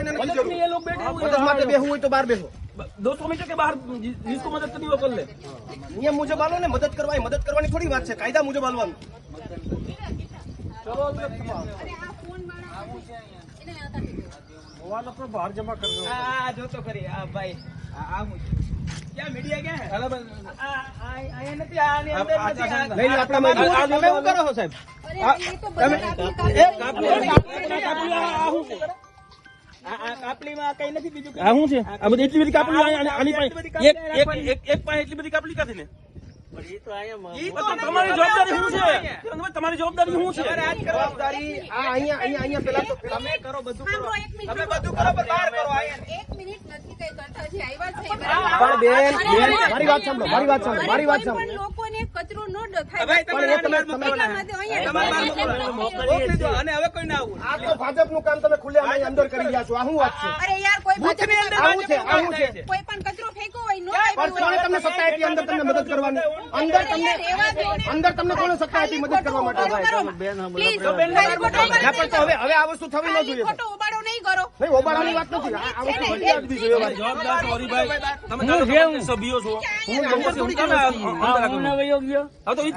મદદ માટે બહાર બેહો. દોસ્તો કે બહાર જીસકો મદદ કરવી હોય લે. નિયમ મુજબ હાલો મદદ કરવા મદદ કરવાની થોડી વાત છે. કાયદા મુજબ હાલવાનું ચલો બહાર જમા કરજો હા જોતો કરી આ ભાઈ. આ મુજબ છે આ બધી એટલી બધી કાપલી આ- આની- આની પાસે એક એક રાખવાની. એક એક પાસે એટલી બધી કાપલી કાથી ને ઈ તો તો તમારી જવાબદારી શું છે? તમારી જવાબદારી શું છે? તમારે આ જ કરવા જવાબદારી આ અહીંયા અહીંયા અહીંયા પેલા તો તમે કરો બધું કરો. બધું કરો પણ બહાર કરો અહીંયા. એક મિનિટ નથી કઈ કરતા હજી આવ્યા છે પણ બેન બેન મારી વાત સાંભળો મારી વાત સાંભળો મારી વાત સાંભળો. લોકોને કચરો ન ડખાય. તમે મોકલો. અને હવે કોઈ ના આવું આ તો ભાજપનું કામ તમે ખુલ્લે અંદર કરી રહ્યા છો આ શું વાત છે? અરે યાર કોઈ બૂથની આવું છે આવું છે. કોઈ પણ કચરો ફેંકો હોય નો પણ કોણે તમને સત્તા આપી અંદર તમને મદદ કરવાની? અંદર તમને અંદર તમને કોણે સત્તા આપી મદદ કરવા માટે? ના હવે હવે આ વસ્તુ થવી ન જોઈએ. નહીં ઓબાળાની વાત નથી. આ આ વસ્તુ બદલી આપવી જોઈએ વાત. જવાબદાર છો હરિભાઈ તમે સભ્યો છો. હું અંદર થોડી કામ અંદર તો ઈ